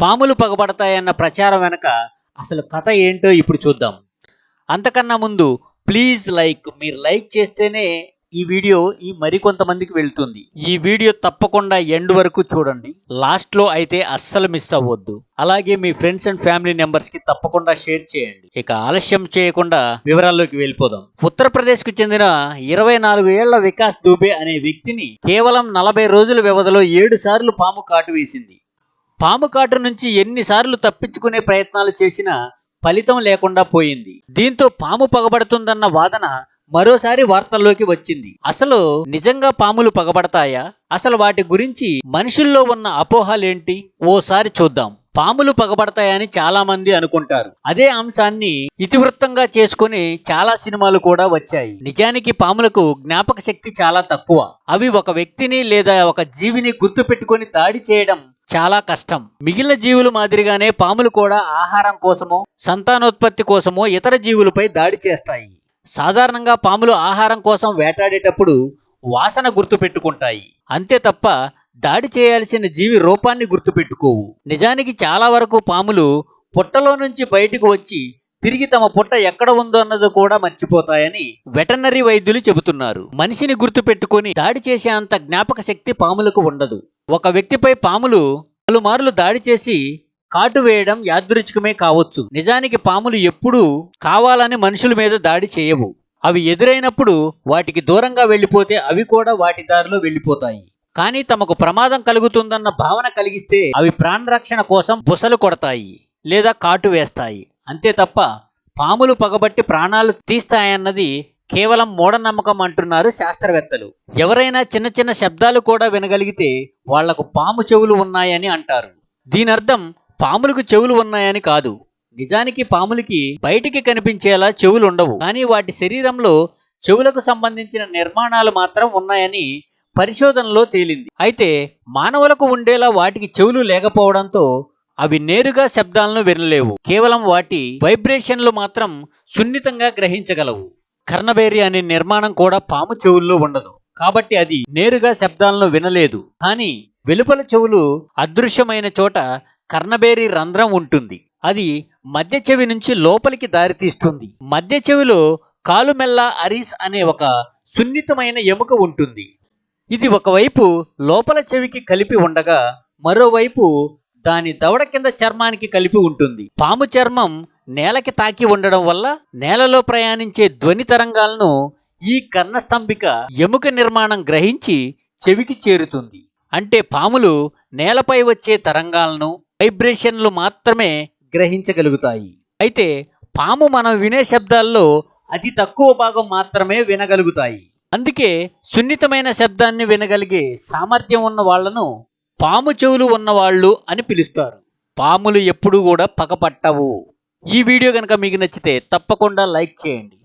పాములు పగబడతాయన్న ప్రచారం వెనక అసలు కథ ఏంటో ఇప్పుడు చూద్దాం. అంతకన్నా ముందు ప్లీజ్ లైక్ మీరు లైక్ చేస్తేనే ఈ వీడియో ఈ మరికొంతమందికి వెళ్తుంది. ఈ వీడియో తప్పకుండా ఎండ్ వరకు చూడండి. లాస్ట్లో అయితే అస్సలు మిస్ అవ్వద్దు. అలాగే మీ ఫ్రెండ్స్ అండ్ ఫ్యామిలీ మెంబర్స్కి తప్పకుండా షేర్ చేయండి. ఇక ఆలస్యం చేయకుండా వివరాల్లోకి వెళ్ళిపోదాం. ఉత్తరప్రదేశ్కు చెందిన ఇరవై నాలుగు ఏళ్ళ వికాస్ దూబే అనే వ్యక్తిని కేవలం నలభై రోజుల వ్యవధిలో ఏడు సార్లు పాము కాటు వేసింది. పాము కాటు నుంచి ఎన్నిసార్లు తప్పించుకునే ప్రయత్నాలు చేసినా ఫలితం లేకుండా పోయింది. దీంతో పాము పగబడుతుందన్న వాదన మరోసారి వార్తల్లోకి వచ్చింది. అసలు నిజంగా పాములు పగబడతాయా? అసలు వాటి గురించి మనుషుల్లో ఉన్న అపోహలేంటి? ఓసారి చూద్దాం. పాములు పగబడతాయని చాలా మంది అనుకుంటారు. అదే అంశాన్ని ఇతివృత్తంగా చేసుకుని చాలా సినిమాలు కూడా వచ్చాయి. నిజానికి పాములకు జ్ఞాపక శక్తి చాలా తక్కువ. అవి ఒక వ్యక్తిని లేదా ఒక జీవిని గుర్తు పెట్టుకుని దాడి చేయడం చాలా కష్టం. మిగిలిన జీవులు మాదిరిగానే పాములు కూడా ఆహారం కోసమో సంతానోత్పత్తి కోసమో ఇతర జీవులపై దాడి చేస్తాయి. సాధారణంగా పాములు ఆహారం కోసం వేటాడేటప్పుడు వాసన గుర్తుపెట్టుకుంటాయి అంతే తప్ప దాడి చేయాల్సిన జీవి రూపాన్ని గుర్తుపెట్టుకోవు నిజానికి చాలా వరకు పాములు పుట్టలో నుంచి బయటకు వచ్చి తిరిగి తమ పుట్ట ఎక్కడ ఉందో అన్నది కూడా మర్చిపోతాయని వెటర్నరీ వైద్యులు చెబుతున్నారు. మనిషిని గుర్తుపెట్టుకొని దాడి చేసే అంత జ్ఞాపక శక్తి పాములకు ఉండదు. ఒక వ్యక్తిపై పాములు పలుమార్లు దాడి చేసి కాటు వేయడం యాదృచ్ఛికమే కావచ్చు. నిజానికి పాములు ఎప్పుడూ కావాలని మనుషుల మీద దాడి చేయవు. అవి ఎదురైనప్పుడు వాటికి దూరంగా వెళ్ళిపోతే అవి కూడా వాటి దారిలో వెళ్ళిపోతాయి. కానీ తమకు ప్రమాదం కలుగుతుందన్న భావన కలిగిస్తే అవి ప్రాణరక్షణ కోసం బుసలు కొడతాయి లేదా కాటు వేస్తాయి. అంతే తప్ప పాములు పగబట్టి ప్రాణాలు తీస్తాయన్నది కేవలం మూఢనమ్మకం అంటున్నారు శాస్త్రవేత్తలు. ఎవరైనా చిన్న చిన్న శబ్దాలు కూడా వినగలిగితే వాళ్ళకు పాము చెవులు ఉన్నాయని అంటారు. దీని అర్థం పాములకు చెవులు ఉన్నాయని కాదు. నిజానికి పాములకి బయటికి కనిపించేలా చెవులు ఉండవు కానీ వాటి శరీరంలో చెవులకు సంబంధించిన నిర్మాణాలు మాత్రం ఉన్నాయని పరిశోధనలో తేలింది. అయితే మానవులకు ఉండేలా వాటికి చెవులు లేకపోవడంతో అవి నేరుగా శబ్దాలను వినలేవు. కేవలం వాటి వైబ్రేషన్లు మాత్రం సున్నితంగా గ్రహించగలవు. కర్ణబేరి అనే నిర్మాణం కూడా పాము చెవుల్లో ఉండదు. కాబట్టి అది నేరుగా శబ్దాలను వినలేదు. కానీ వెలుపల చెవులు అదృశ్యమైన చోట కర్ణబేరి రంధ్రం ఉంటుంది. అది మధ్య చెవి నుంచి లోపలికి దారితీస్తుంది మధ్య చెవిలో కాలుమెల్ల అరీస్ అనే ఒక సున్నితమైన ఎముక ఉంటుంది. ఇది ఒకవైపు లోపల చెవికి కలిపి ఉండగా మరోవైపు దాని దవడ కింద చర్మానికి కలిపి ఉంటుంది. పాము చర్మం నేలకి తాకి ఉండడం వల్ల నేలలో ప్రయాణించే ధ్వని తరంగాలను ఈ కర్ణస్తంభిక ఎముక నిర్మాణం గ్రహించి చెవికి చేరుతుంది. అంటే పాములు నేలపై వచ్చే తరంగాలను వైబ్రేషన్లు మాత్రమే గ్రహించగలుగుతాయి. అయితే పాము మనం వినే శబ్దాల్లో అతి తక్కువ భాగం మాత్రమే వినగలుగుతాయి. అందుకే సున్నితమైన శబ్దాన్ని వినగలిగే సామర్థ్యం ఉన్న వాళ్ళను పాము చెవులు ఉన్నవాళ్ళు అని పిలుస్తారు. పాములు ఎప్పుడూ కూడా పగపట్టవు. ఈ వీడియో కనుక మీకు నచ్చితే తప్పకుండా లైక్ చేయండి.